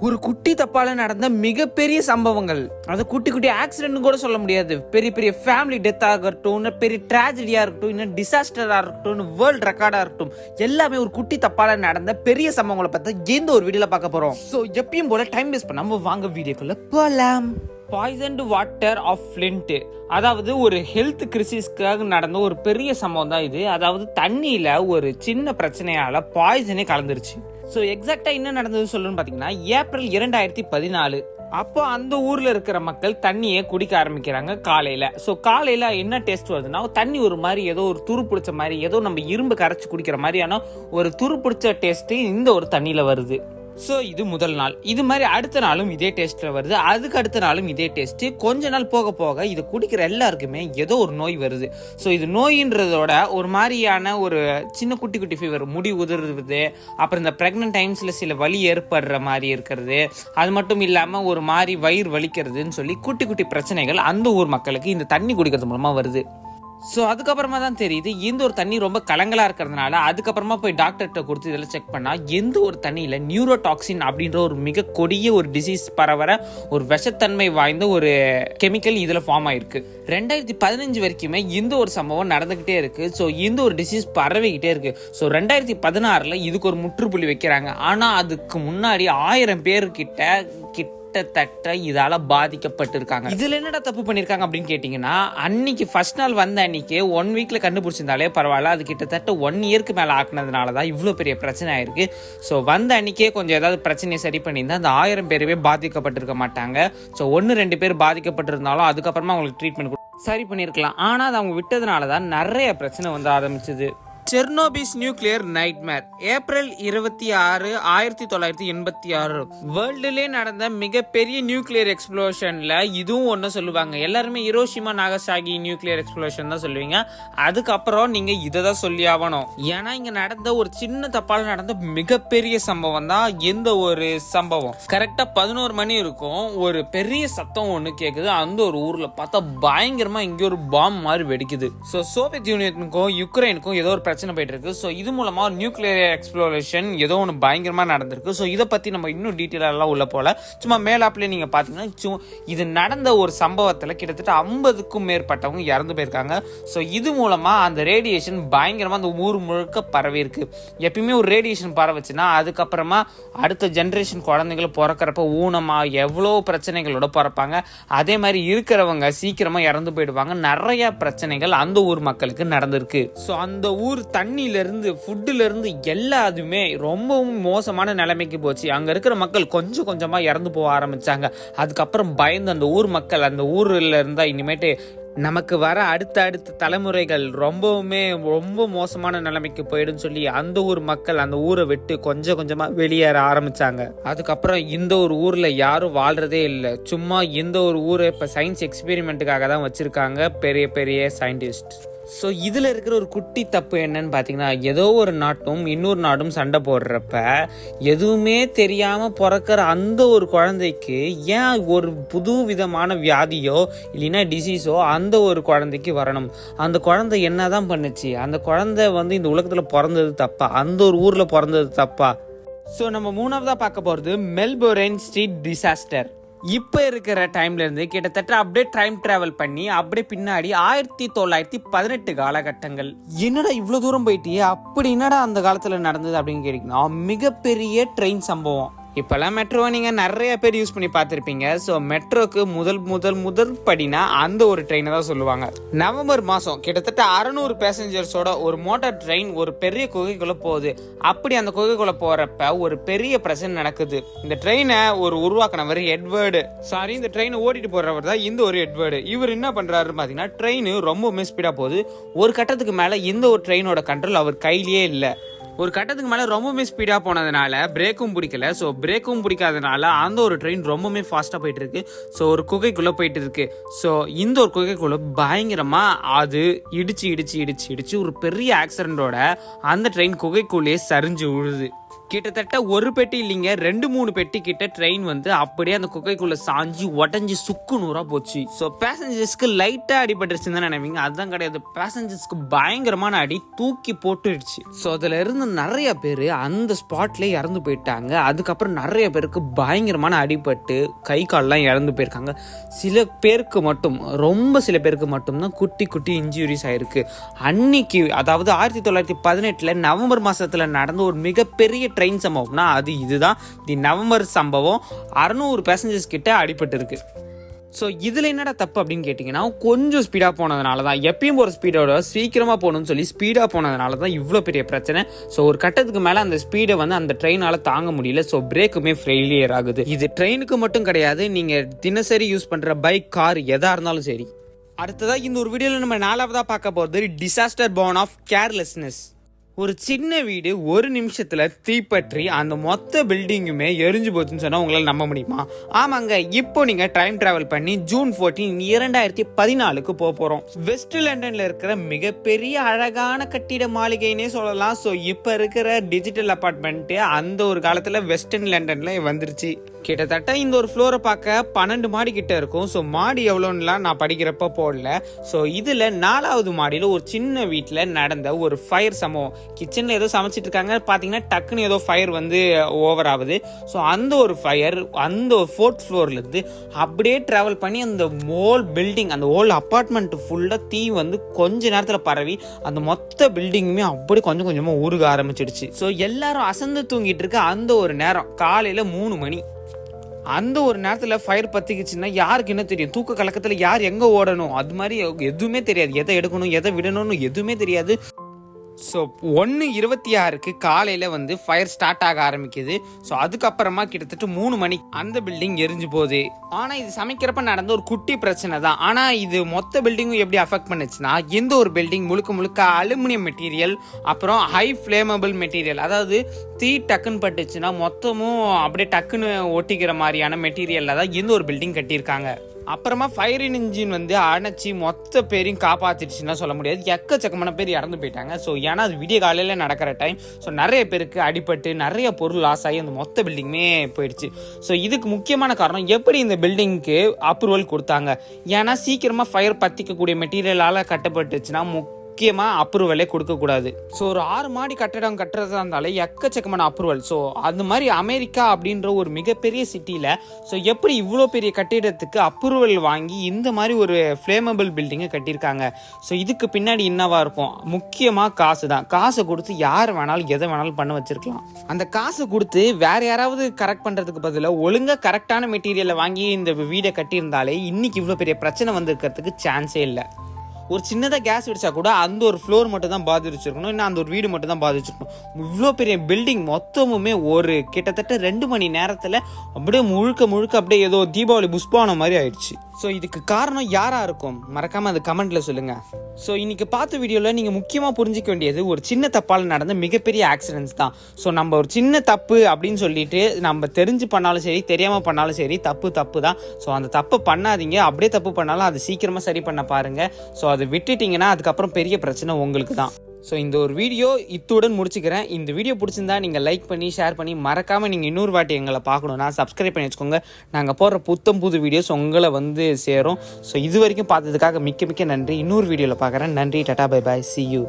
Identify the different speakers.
Speaker 1: ஒரு குட்டி தப்பால நடந்த மிகப்பெரிய சம்பவங்கள். அது குட்டி குட்டி ஆக்சிடென்ட் கூட சொல்ல முடியாது. பெரிய பெரிய ஃபேமிலி டெத் ஆகட்டும் இன்னும் பெரிய ட்ராஜடியா இருக்கட்டும் இன்னும் டிசாஸ்டரா இருக்கட்டும் வேர்ல்ட் ரெக்கார்டா இருக்கட்டும் எல்லாமே ஒரு குட்டி தப்பால நடந்த பெரிய சம்பவங்களை பார்த்தா எந்த ஒரு வீடியோல பார்க்க போறோம். சோ எப்பயும் போல டைம் வேஸ்ட் பண்ணாம வாங்க வீடியோக்குள்ள போலாம். பாய்சன்டு வாட்டர் ஆஃப் ஃப்ளிண்ட் அதாவது ஒரு ஹெல்த் கிரிசிஸ்க்காக நடந்த ஒரு பெரிய சம்பவம் தான் இது. அதாவது தண்ணியில ஒரு சின்ன பிரச்சனையால பாய்சனே கலந்துருச்சு. ஸோ எக்ஸாக்டாக என்ன நடந்தது சொல்லணும்னு பார்த்தீங்கன்னா ஏப்ரல் இரண்டாயிரத்தி பதினாலு. அப்போ அந்த ஊர்ல இருக்கிற மக்கள் தண்ணியை குடிக்க ஆரம்பிக்கிறாங்க காலையில. ஸோ காலையில என்ன டேஸ்ட் வருதுன்னா தண்ணி ஒரு மாதிரி ஏதோ ஒரு துரு பிடிச்ச மாதிரி ஏதோ நம்ம இரும்பு கரைச்சி குடிக்கிற மாதிரியான ஒரு துரு பிடிச்ச டேஸ்ட் இந்த ஒரு தண்ணியில வருது. ஸோ இது முதல் நாள். இது மாதிரி அடுத்த நாளும் இதே டேஸ்ட்டில் வருது. அதுக்கு அடுத்த நாளும் இதே டேஸ்ட்டு கொஞ்ச நாள் போக போக இது குடிக்கிற எல்லாருக்குமே ஏதோ ஒரு நோய் வருது. ஸோ இது நோயின்றதோட ஒரு மாதிரியான ஒரு சின்ன குட்டி குட்டி ஃபீவர் முடி உதிர்றது அப்புறம் இந்த ப்ரெக்னென்ட் டைம்ஸில் சில வலி ஏற்படுற மாதிரி இருக்கிறது. அது மட்டும் இல்லாமல் ஒரு மாதிரி வயிறு வலிக்கிறதுன்னு சொல்லி குட்டி குட்டி பிரச்சனைகள் அந்த ஊர் மக்களுக்கு இந்த தண்ணி குடிக்கிறது மூலமாக வருது. ஸோ அதுக்கப்புறமா தான் தெரியுது இந்த ஒரு தண்ணி ரொம்ப கலங்கலாக இருக்கிறதுனால அதுக்கப்புறமா போய் டாக்டர்கிட்ட கொடுத்து இதெல்லாம் செக் பண்ணால் எந்த ஒரு தண்ணியில் நியூரோடாக்சின் அப்படின்ற ஒரு மிக கொடிய ஒரு டிசீஸ் பரவர ஒரு விஷத்தன்மை வாய்ந்த ஒரு கெமிக்கல் இதில் ஃபார்ம் ஆயிருக்கு. ரெண்டாயிரத்தி பதினஞ்சு வரைக்குமே இந்த ஒரு சம்பவம் நடந்துக்கிட்டே இருக்கு. ஸோ இந்த ஒரு டிசீஸ் பரவிக்கிட்டே இருக்கு. ஸோ ரெண்டாயிரத்தி பதினாறில் இதுக்கு ஒரு முற்றுப்புள்ளி வைக்கிறாங்க. ஆனால் அதுக்கு முன்னாடி ஆயிரம் பேர்கிட்ட கிட்டத்தட்ட இதால பாதிக்கப்பட்டிருக்காங்க. இதுல என்னடா தப்பு பண்ணிருக்காங்க அப்படின்னு கேட்டீங்கன்னா அன்னைக்கு ஃபர்ஸ்ட் நாள் வந்த அன்னைக்கு ஒன் வீக்ல கண்டுபிடிச்சிருந்தாலே பரவாயில்ல. அது கிட்டத்தட்ட ஒன் இயர்க்கு மேல ஆக்குனதுனால தான் இவ்வளோ பெரிய பிரச்சனை ஆயிருக்கு. ஸோ வந்த அன்னைக்கே கொஞ்சம் ஏதாவது பிரச்சனையை சரி பண்ணியிருந்தா அந்த ஆயிரம் பேருமே பாதிக்கப்பட்டிருக்க மாட்டாங்க. ஸோ ஒன்று ரெண்டு பேர் பாதிக்கப்பட்டிருந்தாலும் அதுக்கப்புறமா அவங்களுக்கு ட்ரீட்மெண்ட் சரி பண்ணியிருக்கலாம். ஆனால் அது அவங்க விட்டதுனால தான் நிறைய பிரச்சனை வந்து ஆரம்பிச்சது. செர்னோபிஸ் நியூக்ளியர் நைட்மேர் ஏப்ரல் இருபத்தி ஆறு ஆயிரத்தி தொள்ளாயிரத்தி எண்பத்தி ஆறு. வேர்ல்டுலே நடந்த மிகப்பெரிய நியூக்ளியர் எக்ஸ்ப்ளோஷன்ல இதுவும் ஒன்று சொல்லுவாங்க. எல்லாருமே இரோஷிமா நாகசாகி நியூக்ளியர் எக்ஸ்ப்ளோஷன் தான் சொல்லுவீங்க. அதுக்கப்புறம் நீங்க இதை தான் சொல்லி ஆகணும். ஏன்னா இங்க நடந்த ஒரு சின்ன தப்பால் நடந்த மிகப்பெரிய சம்பவம் தான் எந்த ஒரு சம்பவம். கரெக்டா பதினோரு மணி இருக்கும். ஒரு பெரிய சத்தம் ஒன்று கேட்குது அந்த ஒரு ஊர்ல பார்த்தா பயங்கரமா இங்கே ஒரு பாம் மாதிரி வெடிக்குது. ஸோ சோவியத் யூனியனுக்கும் யுக்ரைனுக்கும் ஏதோ ஒரு பிரச்சனை போயிட்டு இருக்கு ஸோ இது மூலமாக நியூக்ளியர் எக்ஸ்ப்ளோரேஷன் ஏதோ ஒன்று பயங்கரமாக நடந்திருக்கு. ஸோ இதை பற்றி நம்ம இன்னும் டீட்டெயிலெல்லாம் உள்ள போல சும்மா மேலாப்பில் நீங்கள் பார்த்தீங்கன்னா இது நடந்த ஒரு சம்பவத்தில் கிட்டத்தட்ட ஐம்பதுக்கும் மேற்பட்டவங்க இறந்து போயிருக்காங்க. ஸோ இது மூலமாக அந்த ரேடியேஷன் பயங்கரமாக அந்த ஊர் முழுக்க பரவி இருக்கு. எப்பயுமே ஒரு ரேடியேஷன் பரவச்சுன்னா அதுக்கப்புறமா அடுத்த ஜென்ரேஷன் குழந்தைங்களை பிறக்கிறப்ப ஊனமாக எவ்வளோ பிரச்சனைகளோட பிறப்பாங்க. அதே மாதிரி இருக்கிறவங்க சீக்கிரமாக இறந்து போயிடுவாங்க. நிறைய பிரச்சனைகள் அந்த ஊர் மக்களுக்கு நடந்திருக்கு. ஸோ அந்த ஊர் தண்ணியிலேருந்து ஃபுட்டுலேருந்து ஃபுட்டுல எல்லாத்துமே ரொம்பவும் மோசமான நிலைமைக்கு போச்சு. அங்கே இருக்கிற மக்கள் கொஞ்சம் கொஞ்சமாக இறந்து போக ஆரம்பித்தாங்க அதுக்கப்புறம் பயந்து அந்த ஊர் மக்கள் அந்த ஊரில் இருந்தால் இனிமேட்டு நமக்கு வர அடுத்த அடுத்த தலைமுறைகள் ரொம்பவுமே ரொம்ப மோசமான நிலைமைக்கு போயிடும் சொல்லி அந்த ஊர் மக்கள் அந்த ஊரை விட்டு கொஞ்சம் கொஞ்சமாக வெளியேற ஆரம்பித்தாங்க அதுக்கப்புறம் இந்த ஒரு ஊரில் யாரும் வாழ்கிறதே இல்லை. சும்மா இந்த ஒரு ஊரை இப்போ சயின்ஸ் எக்ஸ்பெரிமெண்ட்டுக்காக தான் வச்சுருக்காங்க பெரிய பெரிய சயின்டிஸ்ட் ஸோ இதில் இருக்கிற ஒரு குட்டி தப்பு என்னன்னு பார்த்தீங்கன்னா ஏதோ ஒரு நாட்டும் இன்னொரு நாடும் சண்டை போடுறப்ப எதுவுமே தெரியாமல் பிறக்கிற அந்த ஒரு குழந்தைக்கு ஏன் ஒரு புது விதமான வியாதியோ இல்லைன்னா டிசீஸோ அந்த ஒரு குழந்தைக்கு வரணும்? அந்த குழந்தை என்னதான் பண்ணுச்சு? அந்த குழந்தை வந்து இந்த உலகத்தில் பிறந்தது தப்பா? அந்த ஒரு ஊரில் பிறந்தது தப்பா? ஸோ நம்ம மூணாவதாக பார்க்க போகிறது மெல்போரன் ஸ்ட்ரீட் டிசாஸ்டர் இப்போ இருக்கிற டைம்லேருந்து கிட்டத்தட்ட அப்படியே டைம் ட்ராவல் பண்ணி அப்படியே பின்னாடி ஆயிரத்தி தொள்ளாயிரத்தி பதினெட்டு காலகட்டங்கள். என்னடா இவ்வளோ தூரம் போயிட்டியே? அப்படி என்னடா அந்த காலத்தில் நடந்தது அப்படின்னு கேட்டிங்கன்னா மிகப்பெரிய ட்ரெயின் சம்பவம். இப்போல்லாம் மெட்ரோவை நீங்கள் நிறைய பேர் யூஸ் பண்ணி பார்த்துருப்பீங்க. ஸோ மெட்ரோக்கு முதல் முதல் முதல் படினா அந்த ஒரு ட்ரெயினை தான் சொல்லுவாங்க. நவம்பர் மாதம் கிட்டத்தட்ட அறநூறு பேசஞ்சர்ஸோட ஒரு மோட்டார் ட்ரெயின் ஒரு பெரிய குகைக்குள்ளே போகுது. அப்படி அந்த குகைக்குள்ளே போகிறப்ப ஒரு பெரிய பிரச்சனை நடக்குது. இந்த ட்ரெயினை ஒரு உருவாக்கினவர் எட்வர்டு. சாரி இந்த ட்ரெயினை ஓட்டிட்டு போகிறவர் தான் இந்த ஒரு எட்வர்டு. இவர் என்ன பண்ணுறாரு பார்த்தீங்கன்னா ட்ரெயின் ரொம்பவுமே ஸ்பீடாக போகுது. ஒரு கட்டத்துக்கு மேலே இந்த ஒரு ட்ரெயினோட கண்ட்ரோல் அவர் கையிலேயே இல்லை. ஒரு கட்டத்துக்கு மேலே ரொம்பவுமே ஸ்பீடாக போனதுனால பிரேக்கும் பிடிக்கல. ஸோ பிரேக்கும் பிடிக்காதனால அந்த ஒரு ட்ரெயின் ரொம்பவுமே ஃபாஸ்ட்டாக போயிட்டு இருக்கு ஸோ ஒரு குகைக்குள்ளே போயிட்டு இருக்கு ஸோ இந்த ஒரு குகைக்குள்ளே பயங்கரமாக அது இடிச்சு இடிச்சு இடிச்சு இடிச்சு ஒரு பெரிய ஆக்சிடென்ட்டோட அந்த ட்ரெயின் குகைக்குள்ளேயே சரிஞ்சு விழுது கிட்டத்தட்ட ஒரு பெட்டி இல்லைங்க. ரெண்டு மூணு பெட்டி கிட்ட ட்ரெயின் வந்து அப்படியே அந்த குகைக்குள்ள சாஞ்சி உடஞ்சி சுக்கு நூறா போச்சு. ஸோ பேசஞ்சர்ஸ்க்கு லைட்டா அடிபட்டுருச்சுன்னு தான் நினைப்பீங்க. அதுதான் கிடையாது. பேசஞ்சர்ஸ்க்கு பயங்கரமான அடி தூக்கி போட்டுடுச்சு. ஸோ அதுல இருந்து நிறைய பேர் அந்த ஸ்பாட்ல இறந்து போயிட்டாங்க. அதுக்கப்புறம் நிறைய பேருக்கு பயங்கரமான அடிபட்டு கை கால்லாம் இறந்து போயிருக்காங்க. சில பேருக்கு மட்டும் ரொம்ப சில பேருக்கு மட்டும்தான் குட்டி குட்டி இன்ஜுரிஸ் ஆயிருக்கு. அன்னைக்கு அதாவது ஆயிரத்தி தொள்ளாயிரத்தி பதினெட்டுல நவம்பர் மாசத்துல நடந்த ஒரு மிகப்பெரிய ட்ரெயின் சம்பவம்னா அது இதுதான். தி நவம்பர் சம்பவம் அறநூறு பேசஞ்சர்ஸ் கிட்ட அடிபட்டு இருக்கு ஸோ இதில் என்னடா தப்பு அப்படின்னு கேட்டிங்கன்னா கொஞ்சம் ஸ்பீடாக போனதுனால தான் எப்பயும் ஒரு ஸ்பீடோட சீக்கிரமாக போகணும்னு சொல்லி ஸ்பீடாக போனதுனால தான் இவ்வளோ பெரிய பிரச்சனை. ஸோ ஒரு கட்டத்துக்கு மேலே அந்த ஸ்பீடை வந்து அந்த ட்ரெயினால் தாங்க முடியல. ஸோ பிரேக்குமே ஃபெயிலியர் ஆகுது. இது ட்ரெயினுக்கு மட்டும் கிடையாது. நீங்கள் தினசரி யூஸ் பண்ணுற பைக் கார் எதாக இருந்தாலும் சரி. அடுத்ததாக இந்த ஒரு வீடியோவில் நம்ம நாலாவதாக பார்க்க போகிறது டிசாஸ்டர் born ஆஃப் கேர்லெஸ்னஸ் ஒரு சின்ன வீடு ஒரு நிமிஷத்தில் தீப்பற்றி அந்த மொத்த பில்டிங்குமே எரிஞ்சு போச்சுன்னு சொன்னால் உங்களால் நம்ப முடியுமா? ஆமாங்க இப்போ நீங்கள் டைம் ட்ராவல் பண்ணி ஜூன் 14 இரண்டாயிரத்தி பதினாலுக்கு போக போகிறோம் வெஸ்ட் லண்டனில் இருக்கிற மிகப்பெரிய அழகான கட்டிட மாளிகைன்னே சொல்லலாம். ஸோ இப்போ இருக்கிற டிஜிட்டல் அப்பார்ட்மெண்ட்டு அந்த ஒரு காலத்தில் வெஸ்டர்ன் லண்டன்ல வந்துருச்சு. கிட்டத்தட்ட இந்த ஒரு ஃப்ளோரை பார்க்க பன்னெண்டு மாடி கிட்ட இருக்கும். ஸோ மாடி எவ்வளோன்னுலாம் நான் படிக்கிறப்ப போடல. ஸோ இதில் நாலாவது மாடியில் ஒரு சின்ன வீட்டில் நடந்த ஒரு ஃபயர் சம்பவம். கிச்சனில் ஏதோ சமைச்சிட்டு இருக்காங்க. பார்த்தீங்கன்னா டக்குன்னு ஏதோ ஃபயர் வந்து ஓவர் ஆகுது. ஸோ அந்த ஒரு ஃபயர் அந்த ஒரு ஃபோர்த் ஃப்ளோர்லேருந்து அப்படியே ட்ராவல் பண்ணி அந்த ஹோல் பில்டிங் அந்த ஹோல் அப்பார்ட்மெண்ட் ஃபுல்லாக தீ வந்து கொஞ்ச நேரத்தில் பரவி அந்த மொத்த பில்டிங்குமே அப்படியே கொஞ்சம் கொஞ்சமாக உருக ஆரம்பிச்சிடுச்சு. ஸோ எல்லாரும் அசந்து தூங்கிட்டு இருக்க அந்த ஒரு நேரம் காலையில் மூணு மணி. அந்த ஒரு நேரத்தில் ஃபயர் பற்றிக்குச்சுன்னா யாருக்கு என்ன தெரியும்? தூக்க கலக்கத்தில் யார் எங்கே ஓடணும்? அது மாதிரி எதுவுமே தெரியாது. எதை எடுக்கணும் எதை விடணும்னு எதுவுமே தெரியாது. ஸோ ஒன்று இருபத்தி ஆறுக்கு காலையில் வந்து ஃபயர் ஸ்டார்ட் ஆக ஆரம்பிக்குது. ஸோ அதுக்கப்புறமா கிட்டத்தட்ட மூணு மணி அந்த பில்டிங் எரிஞ்சு போகுது. ஆனால் இது சமைக்கிறப்ப நடந்த ஒரு குட்டி பிரச்சனை தான். ஆனால் இது மொத்த பில்டிங்கும் எப்படி அஃபெக்ட் பண்ணுச்சுன்னா எந்த ஒரு பில்டிங் முழுக்க முழுக்க அலுமினியம் மெட்டீரியல் அப்புறம் ஹை ஃப்ளேமபிள் மெட்டீரியல் அதாவது தீ டக்குன்னு பட்டுச்சுன்னா மொத்தமும் அப்படியே டக்குன்னு ஒட்டிக்கிற மாதிரியான மெட்டீரியலில் தான் எந்த ஒரு பில்டிங் கட்டியிருக்காங்க. அப்புறமா ஃபயர் இன்ஜின் வந்து அணைச்சி மொத்த பேரையும் காப்பாத்திடுச்சுன்னா சொல்ல முடியாது. எக்கச்சக்கமான பேர் இறந்து போயிட்டாங்க. ஸோ ஏன்னா அது விடிய காலையில் நடக்கிற டைம் ஸோ நிறைய பேருக்கு அடிபட்டு நிறைய பொருள் லாஸ் ஆகி அந்த மொத்த பில்டிங்குமே போயிடுச்சு. ஸோ இதுக்கு முக்கியமான காரணம் எப்படி இந்த பில்டிங்க்கு அப்ரூவல் கொடுத்தாங்க? ஏன்னா சீக்கிரமாக ஃபயர் பற்றிக்கக்கூடிய மெட்டீரியலால் கட்டப்பட்டுச்சுன்னா முக்கியமாக அப்ரூவலே கொடுக்கக்கூடாது. ஸோ ஒரு ஆறு மாடி கட்டடம் கட்டுறதா இருந்தாலே எக்கச்சக்கமான அப்ரூவல் ஸோ அது மாதிரி அமெரிக்கா அப்படின்ற ஒரு மிகப்பெரிய சிட்டியில் ஸோ எப்படி இவ்வளோ பெரிய கட்டிடத்துக்கு அப்ரூவல் வாங்கி இந்த மாதிரி ஒரு ஃப்ளேமபிள் பில்டிங்கை கட்டியிருக்காங்க? ஸோ இதுக்கு பின்னாடி என்னவாக இருக்கும்? முக்கியமாக காசு தான். காசை கொடுத்து யார் வேணாலும் எதை வேணாலும் பண்ண வச்சுருக்கலாம். அந்த காசை கொடுத்து வேற யாராவது கரெக்ட் பண்ணுறதுக்கு பதிலாக ஒழுங்காக கரெக்டான மெட்டீரியலை வாங்கி இந்த வீடை கட்டியிருந்தாலே இன்னைக்கு இவ்வளோ பெரிய பிரச்சனை வந்திருக்கிறதுக்கு சான்ஸே இல்லை. ஒரு சின்னதாக கேஸ் வெடிச்சா கூட அந்த ஒரு ஃப்ளோர் மட்டும் தான் பாதிச்சிருக்கணும். இன்னும் அந்த ஒரு வீடு மட்டும் தான் பாதிச்சிருக்கணும். இவ்வளோ பெரிய பில்டிங் மொத்தமுமே ஒரு கிட்டத்தட்ட ரெண்டு மணி நேரத்தில் அப்படியே முழுக்க முழுக்க அப்படியே ஏதோ தீபாவளி புஷ்பானம் மாதிரி ஆயிடுச்சு. ஸோ இதுக்கு காரணம் யாராக இருக்கும்? மறக்காமல் அது கமெண்ட்டில் சொல்லுங்கள் ஸோ இன்னைக்கு பார்த்த வீடியோவில் நீங்கள் முக்கியமாக புரிஞ்சிக்க வேண்டியது ஒரு சின்ன தப்பால் நடந்த மிகப்பெரிய ஆக்சிடென்ட்ஸ் தான். ஸோ நம்ம ஒரு சின்ன தப்பு அப்படின்னு சொல்லிட்டு நம்ம தெரிஞ்சு பண்ணாலும் சரி தெரியாமல் பண்ணாலும் சரி தப்பு தப்பு தான். ஸோ அந்த தப்பை பண்ணாதீங்க. அப்படியே தப்பு பண்ணாலும் அது சீக்கிரமாக சரி பண்ண பாருங்கள் ஸோ அதை விட்டுட்டீங்கன்னா அதுக்கப்புறம் பெரிய பிரச்சனை உங்களுக்கு தான் ஸோ இந்த ஒரு வீடியோ இத்துடன் முடிச்சுக்கிறேன். இந்த வீடியோ பிடிச்சிருந்தா நீங்கள் லைக் பண்ணி ஷேர் பண்ணி மறக்காமல் நீங்கள் இன்னொரு வாட்டி எங்களை பார்க்கணுன்னா சப்ஸ்கிரைப் பண்ணி வச்சுக்கோங்க. நாங்கள் போடுற புத்தம் புது வீடியோஸ் உங்களை வந்து சேரும். ஸோ இது வரைக்கும் பார்த்ததுக்காக மிக்க மிக்க நன்றி. இன்னொரு வீடியோவில் பார்க்குறேன். நன்றி tata bye bye see you